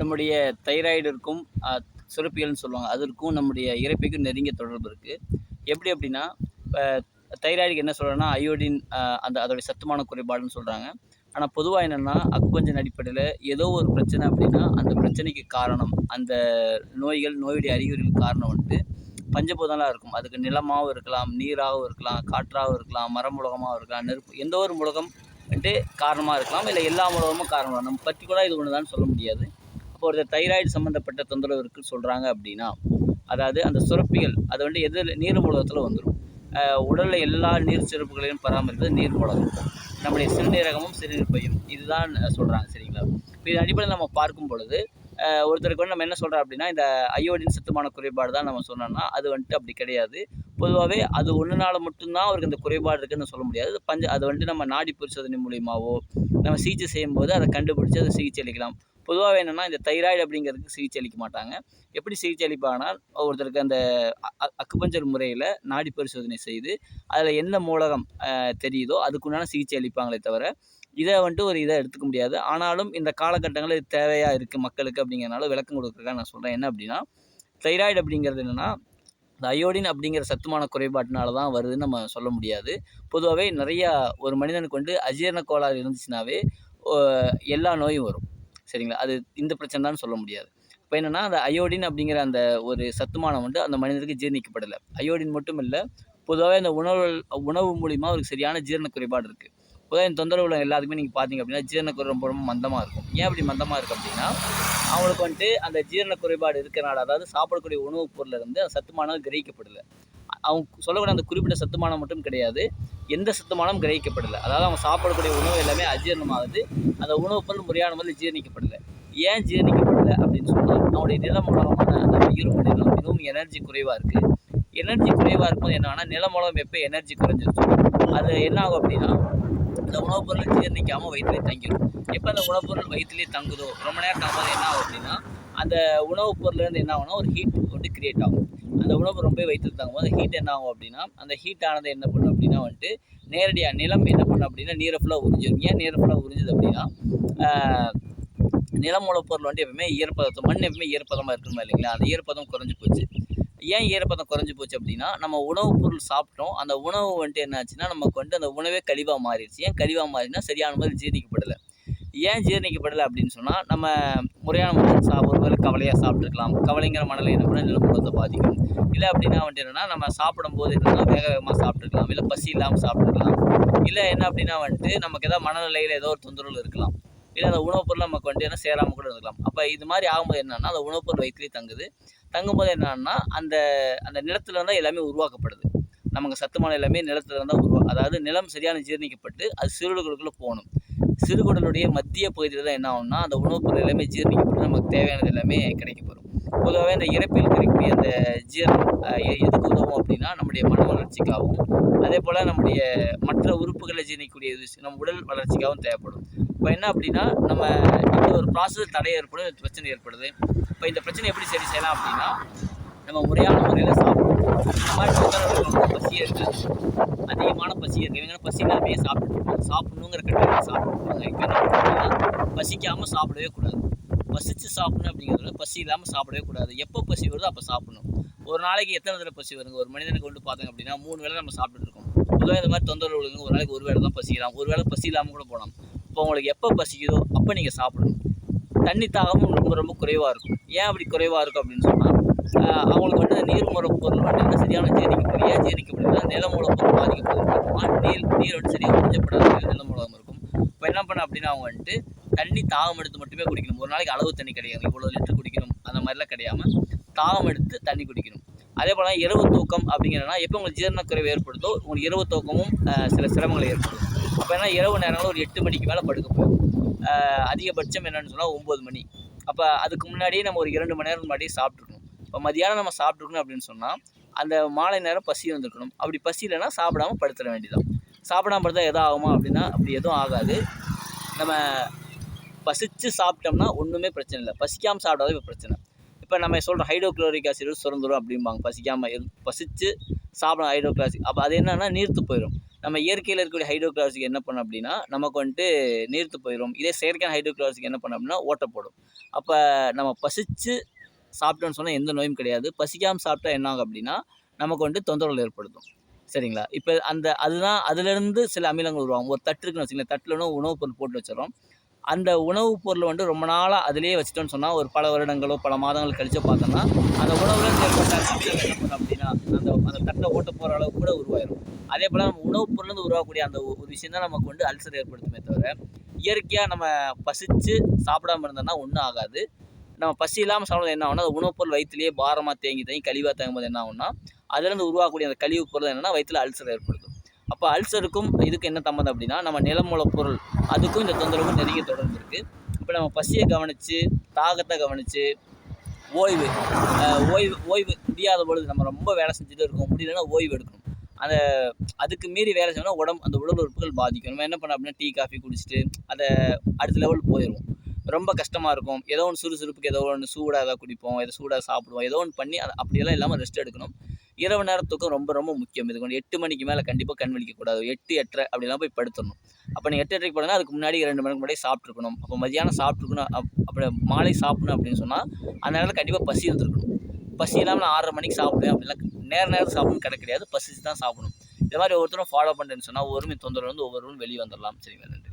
நம்முடைய தைராய்டு இருக்கும் சுரப்பிகள்னு சொல்லுவாங்க அதற்கும் நம்முடைய இறப்பைக்கும் நெருங்கிய தொடர்பு இருக்குது எப்படி அப்படின்னா இப்போ தைராய்டுக்கு என்ன சொல்கிறேன்னா அயோடின் அந்த அதோடைய சத்துமான குறைபாடுன்னு சொல்கிறாங்க ஆனால் பொதுவாக என்னென்னா அக்குபஞ்சன் அடிப்படையில் ஏதோ ஒரு பிரச்சனை அப்படின்னா அந்த பிரச்சனைக்கு காரணம் அந்த நோய்கள் நோயுடைய அறிகுறிகள் காரணம் வந்துட்டு பஞ்சபூதம்லாம் இருக்கும். அதுக்கு நிலமாகவும் இருக்கலாம் நீராகவும் இருக்கலாம் காற்றாகவும் இருக்கலாம் மரம் மூலகமாகவும் இருக்கலாம் நெருப்பு எந்த ஒரு மூலகம் வந்துட்டு காரணமாக இருக்கலாம் இல்லை எல்லா மூலகமும் காரணமாக நம்ம பர்டிகுலராக இது ஒன்று தான் சொல்ல முடியாது. இப்போ ஒரு தைராய்டு சம்மந்தப்பட்ட தொந்தரவு இருக்குன்னு சொல்கிறாங்க அப்படின்னா அதாவது அந்த சுரப்பிகள் அது வந்து எதில் நீர் மூலகத்தில் வந்துடும் உடலில் எல்லா நீர் சுரப்புகளையும் பராமரிப்பது நீர் மூலகம் நம்முடைய சிறுநீரகமும் சிறுநீர் பையும். இதுதான் சொல்கிறாங்க சரிங்களா? இப்போ இது அடிப்படையில் நம்ம பார்க்கும் பொழுது ஒருத்தருக்கு வந்து நம்ம என்ன சொல்கிறோம் அப்படின்னா இந்த அயோடின் சத்துமான குறைபாடு தான் நம்ம சொன்னோம்னா அது வந்துட்டு அப்படி கிடையாது. பொதுவாகவே அது ஒன்றுனால மட்டும்தான் அவருக்கு அந்த குறைபாடு இருக்குன்னு சொல்ல முடியாது. பஞ்ச அது வந்துட்டு நம்ம நாடி பரிசோதனை மூலியமாகவோ நம்ம சிகிச்சை செய்யும்போது அதை கண்டுபிடிச்சி அதை சிகிச்சை அளிக்கலாம். பொதுவாகவே என்னென்னா இந்த தைராய்டு அப்படிங்கிறதுக்கு சிகிச்சை அளிக்க மாட்டாங்க. எப்படி சிகிச்சை அளிப்பாங்கன்னா ஒருத்தருக்கு அந்த அக்குபஞ்சர் முறையில் நாடி பரிசோதனை செய்து அதில் என்ன மூலகம் தெரியுதோ அதுக்குண்டான சிகிச்சை அளிப்பாங்களே தவிர இதை வந்துட்டு ஒரு இதை எடுத்துக்க முடியாது. ஆனாலும் இந்த காலகட்டங்களில் இது தேவையாக இருக்குது மக்களுக்கு அப்படிங்கிறனால விளக்கம் கொடுக்குறதுக்காக நான் சொல்கிறேன் என்ன அப்படின்னா தைராய்டு அப்படிங்கிறது என்னென்னா இந்த அயோடின் அப்படிங்கிற சத்துமான குறைபாட்டினால தான் வருதுன்னு நம்ம சொல்ல முடியாது. பொதுவாகவே நிறையா ஒரு மனிதனுக்கு வந்து அஜீரண கோளாறு இருந்துச்சுனாவே எல்லா நோயும் வரும். சரிங்களா? அது இந்த பிரச்சனை தான் சொல்ல முடியாது. இப்போ என்னென்னா அந்த அயோடின் அப்படிங்கிற அந்த ஒரு சத்துமானம் வந்து அந்த மனிதனுக்கு ஜீரணிக்கப்படலை. அயோடின் மட்டும் இல்லை பொதுவாகவே அந்த உணவு உணவு மூலிமா அவருக்கு சரியான ஜீரண குறைபாடு இருக்குது பொதுவாக இந்த தொந்தரவு உள்ள எல்லாத்துக்குமே நீங்கள் பார்த்தீங்க அப்படின்னா ஜீரணக்குறை ரொம்ப ரொம்ப மந்தமாக இருக்கும். ஏன் அப்படி மந்தமாக இருக்குது அப்படின்னா அவங்களுக்கு வந்துட்டு அந்த ஜீரண குறைபாடு இருக்கிறனால அதாவது சாப்பிடக்கூடிய உணவுப் பொருளில் இருந்து அந்த சத்துமானம் கிரகிக்கப்படலை. அவங்க சொல்லக்கூடிய அந்த குறிப்பிட்ட சத்துமானம் மட்டும் கிடையாது. எந்த சத்துமானம் கிரகிக்கப்படலை. அதாவது அவங்க சாப்பிடக்கூடிய உணவு எல்லாமே அஜீரணமாகுது. அந்த உணவு பொருள் முறையான முறையில் ஜீரணிக்கப்படலை. ஏன் ஜீரணிக்கப்படலை அப்படின்னு சொன்னால் நம்முடைய நிலம் மூலமான அந்த இரும்பு நிலம் மிகவும் எனர்ஜி குறைவாக இருக்குது எனர்ஜி குறைவாக இருக்கும்போது என்னன்னா நிலமூலம் எப்போ எனர்ஜி குறைஞ்சிருச்சோ? அது என்ன ஆகும் அப்படின்னா அந்த உணவுப் பொருள் ஜீரணிக்காமல் வயிற்றுலேயே தங்கிடும் எப்போ அந்த உணவுப் பொருள் வயிற்றுலேயே தங்குதோ ரொம்ப நேரம் தங்கும்போது என்ன ஆகும் அப்படின்னா அந்த உணவுப் பொருள்லேருந்து என்ன ஆகும்னா ஒரு ஹீட் வந்து கிரியேட் ஆகும். அந்த உணவு ரொம்ப வயிற்றில் தங்கும்போது ஹீட் என்ன ஆகும் அப்படின்னா அந்த ஹீட் ஆனது என்ன பண்ணும் அப்படின்னா வந்துட்டு நேரடியாக நிலம் என்ன பண்ணும் அப்படின்னா நீரை ஃபுல்லாக உறிஞ்சிடும் ஏன் நீரை ஃபுல்லாக உறிஞ்சுது அப்படின்னா நிலம் மூலப்பொருள் வந்துட்டு எப்பவுமே ஈரப்பதத்தை மண் எப்பவுமே ஈரப்பதமாக இருக்கணுமா இல்லைங்களா? அந்த ஈரப்பதம் குறைஞ்சி போச்சு. ஏன் ஈரப்பதம் குறைஞ்சி போச்சு அப்படின்னா நம்ம உணவுப் பொருள் சாப்பிட்டோம். அந்த உணவு வந்துட்டு என்ன ஆச்சுன்னா நமக்கு வந்துட்டு அந்த உணவே கழிவாக மாறிடுச்சு. ஏன் கழிவாக மாறினா சரியான மாதிரி ஜீரணிக்கப்படலை. ஏன் ஜீரணிக்கப்படலை அப்படின்னு சொன்னால் நம்ம முறையான முறையில் சா கவலையாக சாப்பிட்ருக்கலாம் கவலைங்கிற மனநிலை என்ன பண்ண நிலப்படத்தை பாதிக்கும். இல்லை அப்படின்னா வந்துட்டு என்னன்னா நம்ம சாப்பிடும்போது என்னென்னா வேக வேகமாக சாப்பிட்ருக்கலாம் இல்லை பசி இல்லாமல் சாப்பிட்ருக்கலாம் இல்லை என்ன அப்படின்னா வந்துட்டு நமக்கு ஏதாவது மனநிலையில் ஏதோ ஒரு தொந்தரவு இருக்கலாம். இல்லை அந்த உணவுப் பொருள் நமக்கு வந்துட்டு என்ன சேராமல் கூட இருக்கலாம். அப்போ இது மாதிரி ஆகும்போது என்னன்னா அந்த உணவுப் பொருள் வயிற்றுலேயே தங்குது. தங்கும்போது என்னன்னா அந்த அந்த நிலத்துல இருந்தால் எல்லாமே உருவாக்கப்படுது. நமக்கு சத்துமான எல்லாமே நிலத்துல இருந்தால் உருவா அதாவது நிலம் சரியான ஜீரணிக்கப்பட்டு அது சிறுடுகளுக்குள்ளே போகணும். சிறுகுடலுடைய மத்திய பகுதியில் தான் என்ன ஆகும்னா அந்த உணவுப் பொருள் எல்லாமே ஜீரணிக்கப்பட்டு நமக்கு தேவையானது எல்லாமே கிடைக்கப்படும் பொதுவாகவே இந்த இறப்பில் கிடைக்கக்கூடிய அந்த ஜீரணம் எதுக்கு உதவும் அப்படின்னா நம்முடைய மன வளர்ச்சிக்காகவும் அதே போல் நம்முடைய மற்ற உறுப்புகளை ஜீரணிக்கக்கூடிய விஷயம் நம்ம உடல் வளர்ச்சிக்காகவும் தேவைப்படும். இப்போ என்ன அப்படின்னா நம்ம இந்த ஒரு ப்ராசஸ் தடை ஏற்படும் பிரச்சனை ஏற்படுது. இப்போ இந்த பிரச்சனை எப்படி சரி செய்யலாம் அப்படின்னா நம்ம முறையான முறையில் சாப்பிடணும் இந்த மாதிரி ரொம்ப பசியாக இருக்காது அதிகமான பசி இருக்குது இவங்க பசி இல்லாமையே சாப்பிட்டுருப்பாங்க சாப்பிடணுங்கிற கட்டாயம் சாப்பிட்டுருப்பாங்க இப்போ என்ன பசிக்காமல் சாப்பிடவே கூடாது. பசிச்சு சாப்பிடணும் அப்படிங்கிறத விட பசி இல்லாமல் சாப்பிடவே கூடாது. எப்போ பசி வருதோ அப்போ சாப்பிடணும். ஒரு நாளைக்கு எத்தனை தடவை பசி வருங்க? ஒரு மனிதனுக்கு வந்து பார்த்தோங்க அப்படின்னா மூணு வேளை நம்ம சாப்பிட்டுட்டு இருக்கோம். பொதுவாக இந்த மாதிரி தொந்தரவுகளுங்க ஒரு நாளைக்கு ஒரு வேளை தான் பசிக்கலாம் ஒரு வேளை பசி இல்லாமல் கூட போகலாம். இப்போ உங்களுக்கு எப்போ பசிக்குதோ அப்போ நீங்கள் சாப்பிடணும். தண்ணி தாகமும் ரொம்ப ரொம்ப குறைவாக இருக்கும். ஏன் அப்படி குறைவாக இருக்கும் அப்படின்னு சொன்னால் அவங்களுக்கு வந்து நீர் மூலப்பொருள் பொருள் வந்து சரியான ஜீரணிக்கப்படும் ஏன் ஜீரணிக்கப்படுதுன்னா நில மூலப்பொருள் பொருள் பாதிக்கப்படுது நீர் நீர் வந்து சரியாக உறிஞ்சப்படாத நில மூலம் இருக்கும். இப்போ என்ன பண்ண அப்படின்னா அவங்க வந்துட்டு தண்ணி தாகம் எடுத்து மட்டுமே குடிக்கணும். ஒரு நாளைக்கு அளவு தண்ணி கிடையாது. இவ்வளோ லிட்டர் குடிக்கணும். அந்த மாதிரிலாம் கிடையாமல் தாகம் எடுத்து தண்ணி குடிக்கணும். அதே போல் இரவு தூக்கம் அப்படிங்கிறனா எப்போ உங்களுக்கு ஜீரணக்குறைவு ஏற்படுதோ உங்களுக்கு இரவு தூக்கமும் சில சிரமங்களை ஏற்படும். அப்போ என்ன இரவு நேரங்களில் ஒரு எட்டு மணிக்கு மேலே படுக்க போகும் அதிகபட்சம் என்னென்னு சொன்னால் ஒம்பது மணி. அப்போ அதுக்கு முன்னாடியே நம்ம ஒரு இரண்டு மணி நேரம் முன்னாடியே சாப்பிட்ருக்கணும் இப்போ மதியானம் நம்ம சாப்பிட்ருக்கணும் அப்படின்னு சொன்னால் அந்த மாலை நேரம் பசி வந்துருக்கணும் அப்படி பசி இல்லைன்னா சாப்பிடாம படுத்துட வேண்டியதான் சாப்பிடாம படுத்தா எதுவும் ஆகுமா அப்படின்னா அப்படி எதுவும் ஆகாது. நம்ம பசிச்சு சாப்பிட்டோம்னா ஒன்றுமே பிரச்சனை இல்லை. பசிக்காமல் சாப்பிடாத இப்போ பிரச்சனை. இப்போ நம்ம சொல்கிறோம் ஹைட்ரோக்ளோரிக் ஆசிட் சுரந்துடும் அப்படிம்பாங்க. பசிக்காமல் பசிச்சு சாப்பிடும் ஹைட்ரோக்ளாசிக் அப்போ அது என்னென்னா நீர்த்து போயிடும் நம்ம இயற்கையில் இருக்கக்கூடிய ஹைட்ரோக்ளாசிக் என்ன பண்ணும் அப்படின்னா நமக்கு வந்துட்டு நீர்த்து போயிடும் இதே செயற்கையான ஹைட்ரோக்ளாசிக் என்ன பண்ணும் அப்படின்னா ஓட்ட போடும் அப்போ நம்ம பசிச்சு சாப்பிட்டோன்னு சொன்னால் எந்த நோயும் கிடையாது. பசிக்காமல் சாப்பிட்டா என்ன ஆகும் அப்படின்னா நமக்கு வந்துட்டு தொந்தரவுகள் ஏற்படுத்தும். சரிங்களா? இப்போ அந்த அதுதான் அதுலேருந்து சில அமிலங்கள் உருவாகும். ஒரு தட்டு இருக்குன்னு வச்சுக்கோங்களேன். தட்டில் உணவுப் பொருள் போட்டு வச்சிடறோம். அந்த உணவுப் பொருளை வந்து ரொம்ப நாளாக அதிலேயே வச்சுட்டோன்னு சொன்னால் ஒரு பல வருடங்களோ பல மாதங்கள் கழிச்சோ பார்த்தோம்னா அந்த உணவுல ஏற்பட்ட என்ன பண்ணும் அப்படின்னா அந்த அந்த தட்டை ஓட்ட போகிற அளவுக்கு கூட உருவாயிடும் அதே போல் நம்ம உணவுப் பொருள்லேருந்து உருவாகக்கூடிய அந்த ஒரு விஷயம் தான் நமக்கு வந்து அல்சர் ஏற்படுத்துமே தவிர இயற்கையாக நம்ம பசித்து சாப்பிடாம இருந்தோம்னா ஒன்றும் ஆகாது. நம்ம பசி இல்லாமல் சாப்பிடுறது என்ன ஆகும்னா அந்த உணவுப் பொருள் வயிற்றுலேயே பாரமாக தேங்கி தேங்கி கழிவாக தேங்கும்போது என்ன ஆகும்னா அதுலேருந்து உருவாகக்கூடிய அந்த கழிவுப் பொருள் என்னென்னா வயிற்றில் அல்சர் ஏற்படுது அப்போ அல்சருக்கும் இதுக்கு என்ன சம்மந்தம் அப்படின்னா நம்ம நிலமூல பொருள் அதுக்கும் இந்த தொந்தரவுக்கும் நெருங்கிய தொடர்பு இருக்குது இப்போ நம்ம பசியை கவனித்து தாகத்தை கவனித்து ஓய்வு ஓய்வு ஓய்வு முடியாத பொழுது நம்ம ரொம்ப வேலை செஞ்சுட்டு இருக்கோம். முடியலன்னா ஓய்வு எடுக்கணும். அந்த அதுக்கு மீறி வேலை செய்யணும்னா உடம்பு அந்த உடல் உறுப்புகள் பாதிக்கும். நம்ம என்ன பண்ணோம் அப்படின்னா டீ காஃபி குடிச்சிட்டு அதை அடுத்த லெவல் போயிடுவோம். ரொம்ப கஷ்டமாக இருக்கும். ஏதோ ஒன்று சுறுசுறுப்புக்கு ஏதோ ஒன்று சூடாக ஏதாவது குடிப்போம் ஏதோ சூடாக சாப்பிடுவோம் ஏதோ ஒன்று பண்ணி அது அப்படியெல்லாம் இல்லாமல் ரெஸ்ட் எடுக்கணும். இரவு நேர தூக்கம் ரொம்ப ரொம்ப முக்கியம். இது கொண்டு எட்டு மணிக்கு மேலே கண்டிப்பாக கண் வலிக்கக்கூடாது எட்டு எட்டரை அப்படிலாம் போய் படுத்துடணும். அப்போ நீங்கள் எட்டு எட்டரைக்கு போனால் அதுக்கு முன்னாடி ரெண்டு மணிக்கு முன்னாடி சாப்பிட்ருக்கணும் அப்போ மதியானம் சாப்பிட்ருக்கணும் அப் அப்படி மாலை சாப்பிடணும் அப்படின்னு சொன்னால் அந்த நேரத்தில் கண்டிப்பாக பசி இருந்துருக்கணும். பசி இல்லாமல் நான் ஆறரை மணிக்கு சாப்பிடுவேன் அப்படிலாம் நேர நேரம் சாப்பிடணும் கிடைக்க கிடையாது. பசிச்சு தான் சாப்பிடணும். இது மாதிரி ஒவ்வொருத்தரும் ஃபாலோ பண்ணுறேன்னு சொன்னால் ஒருமை தொந்தரவு வந்து ஒவ்வொருவரும் வெளியே வந்துடலாம் சரிங்களா? நன்றி.